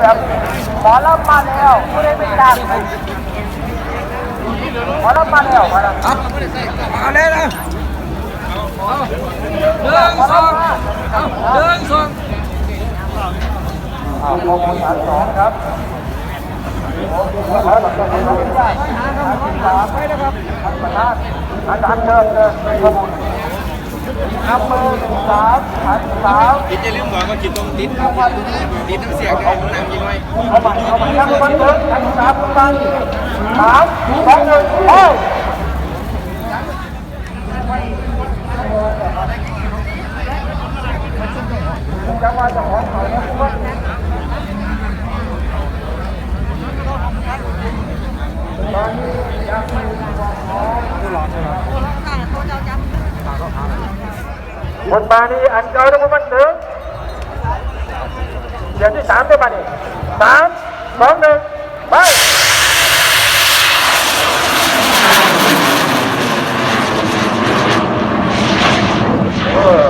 แบบหมอลำมาแล้วไม่ได้ไปจ้างหมอลำมาแล้วหมอลำเอาเลยนะหนึ่งสองหนึ่งสองอ่าข้อมูลฐานสองครับแล้วหากนี้เราไม่ได้สาไม่นะครับท่านประธาอาจารย์เชิญเลยข้อมูล นับมือหนึ่งสามฐานสามกินอย่าลืมบอกว่ากินต้องติดติดน้ำเสียงได้น้ำกินไว้เอาใหม่เอาใหม่ทั้งคนเดินทั้งสามคนฟังสามสองหนึ่งโอ้ยจังหวะจะของเขาเนี่ยคุณตอนนี้ยังไม่ คนมานี่อันเก่าทั้งมดมันถึงเดี๋ยวที่สามได้ป่ะนี่สามสองหนึ่งไปเออ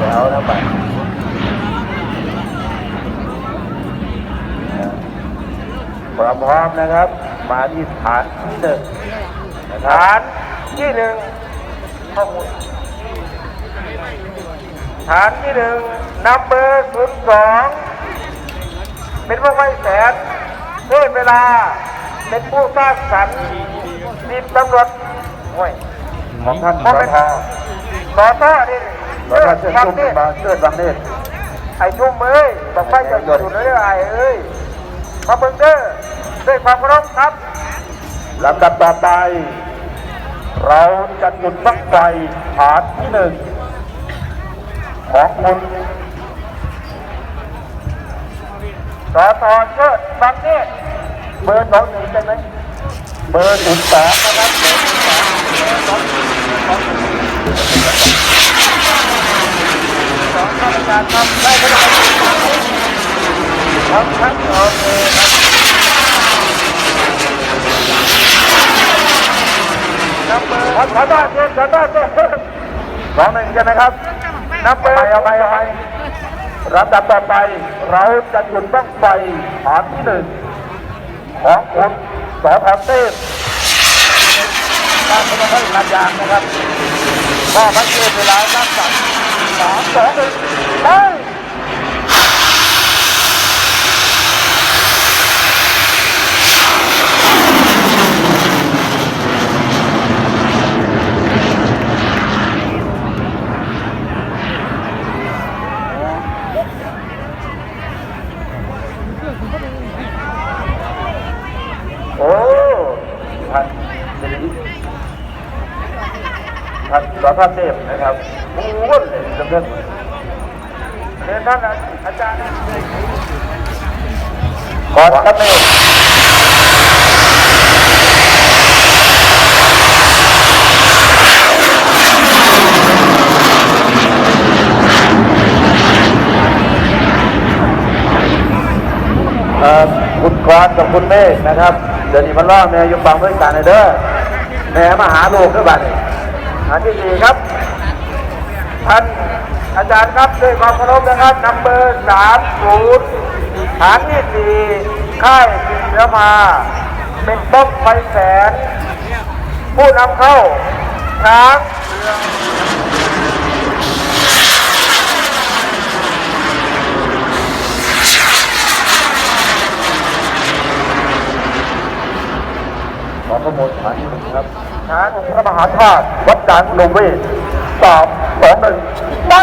แล้วนะไปความพร้อมนะครับ มาที่ฐานที่หนึ่งฐานที่หนึ่งข้อมูล ฐานที่หนึ่งนับเบอร์ศูนย์สองเป็นพวกไม่แสนเทศเวลา เป็นผู้สร้างสรรค์ทีมตำรวจโอ้ยของท่านสบ่อเป็นทสอท่อนี่สอทเชิดฟังชุ่มนี่มาเชิดบางเนตรไอ้ชุ่มเอ้ยบอกไปจะอยู่เลยไอ้เอ้ยมาเบิ่งเด้อด้วยความเคารพครับลำดับต่อไป เราจะจุดบั้งไฟฐานที่หนึ่ง ของคุณสอทอเชิดบางเนตเบอร์สองหนึ่งใช่ไหมเบอร์ศูนย์สองนะครับสองข้าราชการทำได้ไม่ได้ครับครับโอเคครับนับเบอร์ขอขอต้อนเชิญขอต้อนเชิญสองหนึ่งใช่ไหมครับ นับไปเอาไปเอาไปลำดับต่อไปเราจะหยุดบ้างไฟฐานที่หนึ่งของคุณสอทเทพการพนันลายางนะครับก็พักเทพเวลานับสัตสามสองหนึ่งไป โอ้ท่านสิริ ท่านสภาพเทพนะครับโอ้โหเลยจำเริญเรียนท่านอาจารย์ขอท่านเอ่อคุณกรณ์กับคุณเมฆนะครับ เดี๋ยวนี้มันล่องเนี่ยยกฟังด้วยกันเลยเด้อแหม่มาหาลูกด้วยบ้าน อันที่สี่ครับท่านอาจารย์ครับด้วยความเคารพนะครับนัมเบอร์สามศูนย์ฐานที่สี่ค่ายสินเสือมาเป็นบ้องไฟแสน ผู้นำเข้าช้างขอข้อมูลฐานที่หนึ่งครับ ฐางพระมหาธาตุวัดกลางอุดมเวทสามสองหนึ่งไป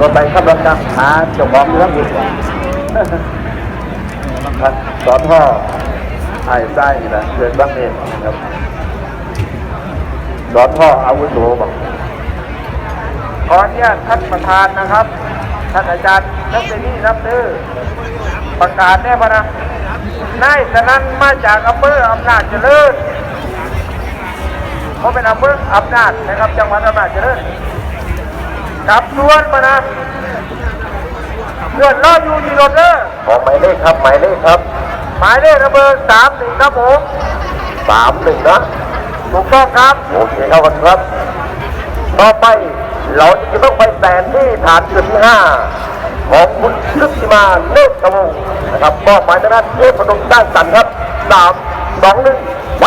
ก็ไปขับรถนำหาเจ้าของเรื่องอีกว่าครับสอนพ่อไอ้ไส้นี่แหละเกิดบ้างเองนะครับ สอนพ่ออาวุโสบอกขออนุญาตท่านประธานนะครับ ท่านอาจารย์นักเรียนนี่รับเด้อประกาศแน่พะนะนายสนันมาจากอำเภออำนาจเจริญเขาเป็นอำเภออำนาจนะครับ จังหวัดอำนาจเจริญกลับสวนมานะเพื่อนรออยู่ที่รถเด้อขอหมายเลขครับหมายเลขครับ หมายเลขระเบิดสามหนึ่งครับผมสามหนึ่งนะ ถูกต้องครับโอเคครับครับ ต่อไปเราจะต้องไปแสนที่ฐานจุดที่ห้าของคุณชุติมาเนตรวงศ์นะครับมอบหมายทางด้านเทพพนมด้านสันครับสามสองหนึ่งไป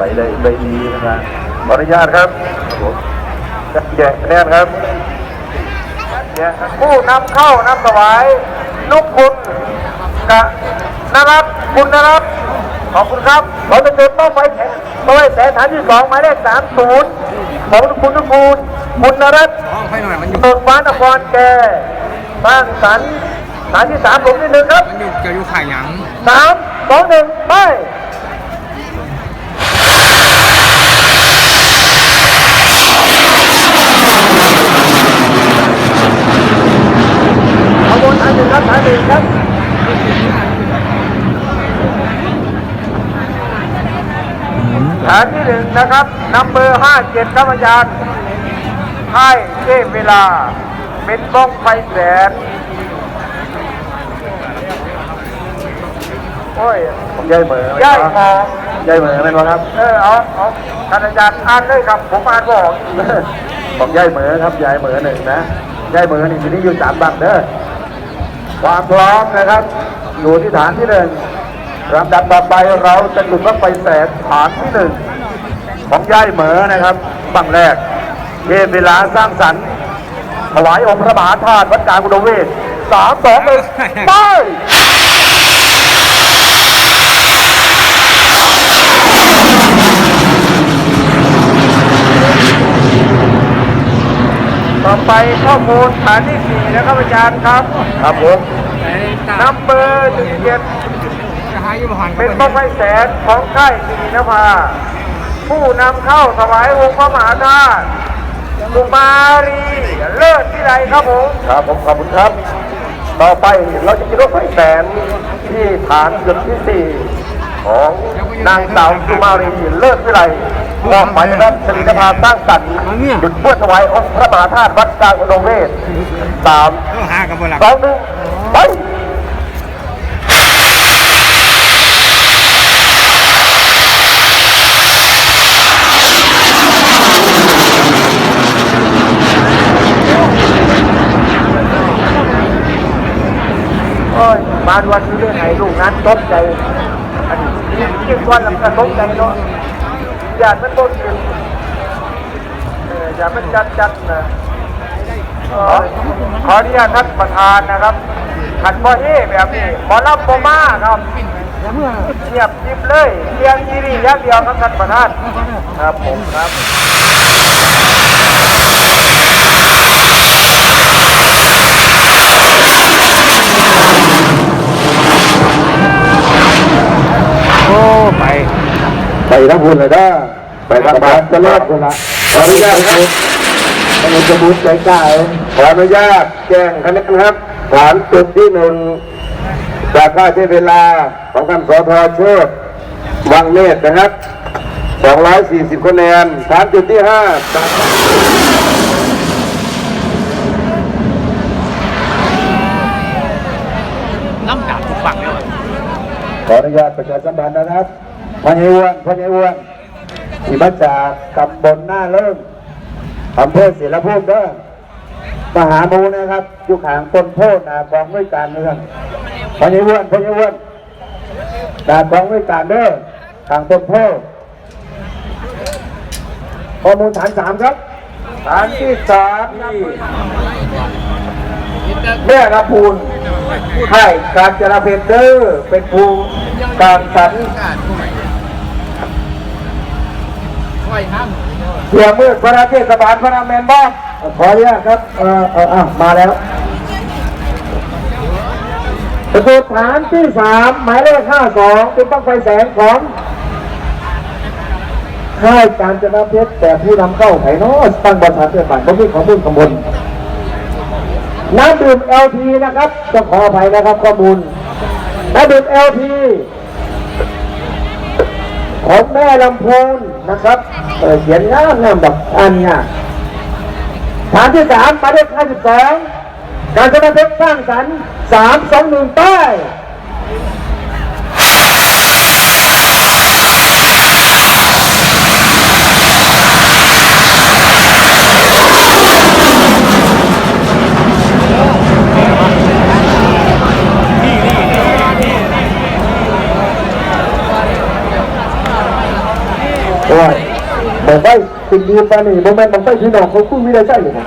ไปเลยไปดี นะครับขออนุญาตครับแจกคะแนนครับผู้นำเข้านำถวายลูกคุณกะนะครับคุณนะครับขอบคุณครับเราจะเดินต้องไปแข่งเป้าหมายแสนฐานที่สองหมายเลขสามศูนย์ของคุณทุกคุณคุณนรัตน์ห้องไฟหน่อยมันอยู่เบิกฟ้านครแกสร้างสรรค์ฐานที่สามหลุมที่หนึ่งครับมันอยู่จะอยู่ขายหยังสามสองหนึ่งไปขบวนฐานหนึ่งครับฐานหนึ่งครับ ฐา นที่หนึ่งนะครับนัมเบอร์ห้าเจ็ดครับอาจารย์ค่ายเทพเวลา เป็นบ้องไฟแสน โอ้ยผมย่ายเหมือย่ายหอมย่ายเหมือเป็นวะครับ เออเอาเอาท่านอาจารย์อ่านเลยครับ ผมอ่านบออกผมย่ายเหมือครับย่ายเหมือหนึ่งนะย่ายเหมือนี่ทีนี้อยู่สามบังเด้อความพร้อมนะครับอยู่ที่ฐานที่หนึ่งลำดับต่อไปเราจะจุดบั้งไฟแสนฐานที่หนึ่ง ของย่ายเหมือนะครับบังแรกเทพเวลาสร้างสรรค์ถวายองค์พระมหาธาตุวัดกลางอุดมเวศสามสองหนึ่งไปต่อไปข้อมูลฐานที่สี่นะครับอาจารย์ครับ ครับผมนัมเบอร์หนึ่งเจ็ดจะหาอยู่หันเป็นบ้องไฟแสนของค่ายสิรินภา ผู้นำเข้าถวายองค์พระมหาธาตุสุมารีเลิศที่ไรครับผมครับผมขอบคุณครับ ต่อไปเราจะมีรถไฟแสนที่ฐานจุดที่สี่ของนางสาวสุมารีเลิศวิไลมอบหมายนะครับสรินภาสร้างสรรค์จุดเพื่อถวายองค์พระมหาธาตุวัดกลางอุดมเวศสามต้องหากันบนหลักสองหนึ่งไป โอ้าดวันนี้เรื่องไหนลูกนั้นตกใจอันนี้เกี่ยงวันแล้วก็ตกใจเนาะอย่ามันต้นเอออย่ามันจัดจัดนะเออขออนุญาตท่านประธานนะครับขันพ่อเฮแบบนี้หมอลำโบอมาครับเงียบจิบเลยเรียงยีรีอย่างเดียวครับท่านประธานครับผมครับ โอ้ไป ไป ทั้งคุณเลยนะไปทั้งบ้านจะรอดคนละขออนุญาตครับมันจะบุญใจกล้าขออนุญาตแจ้งคะแนนครับฐานจุดที่หนึ่งจากค่าใช้เวลาของท่านสทโชตวังเนตรนะครับ240คะแนนฐานจุดที่ห้าจากน้ำดาบถูกฝังแล้วขออนุญาตประชาสัมพันธ์นะครับ พญายอ้วนพญายอ้วนที่มาจากตำบลหน้าเริ่มอำเภอศิลภูมิเด้อมหามูนะครับอยู่ขางต้นโพธิ์นากองด้วยการเมืองพญายอ้วนพญายอ้วนนากองด้วยการเด้อขางต้นโพธิ์ข้อมูลฐานสามครับ ฐานที่สามนี่แม่รับพูนให้การจราเพนเดอร์เป็นภูการสัน ค่อยมเพื่อมืดพระเทศบาลพระนามแมนบ้างขออนุญาตครับเอ่อเอออะมาแล้วประตูฐานที่สามหมายเลขห้าสองเป็นต้องไฟแสงของค่ายการจนาเพชรแต่ผู้นำเข้าไผ่นอสตั้งบริษัทเพื่อบ้านเขามีข้อมูลข้อมูลน้ำดื่ม LP นะครับต้องขออภัยนะครับข้อมูลน้ำดื่ม LP ของแม่ลำพูนนะครับเขียนงามงามแบบอันเนี้ยฐานที่สามหมายเลขห้าสิบสองการสนาเพชรสร้างสรรค์สามสองหนึ่งใต้โว่าบอกไปสิ่งดีปานี่โมเมนต์บอกไปพี่น้องเขาคู่วิได้ใช่หรือเปล่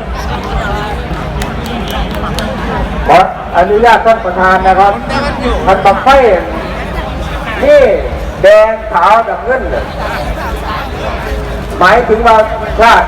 ขออนุญาตท่านประธานนะครับท่านบังไฟที่แดงขาวดับเงินหมายถึงว่าชาติ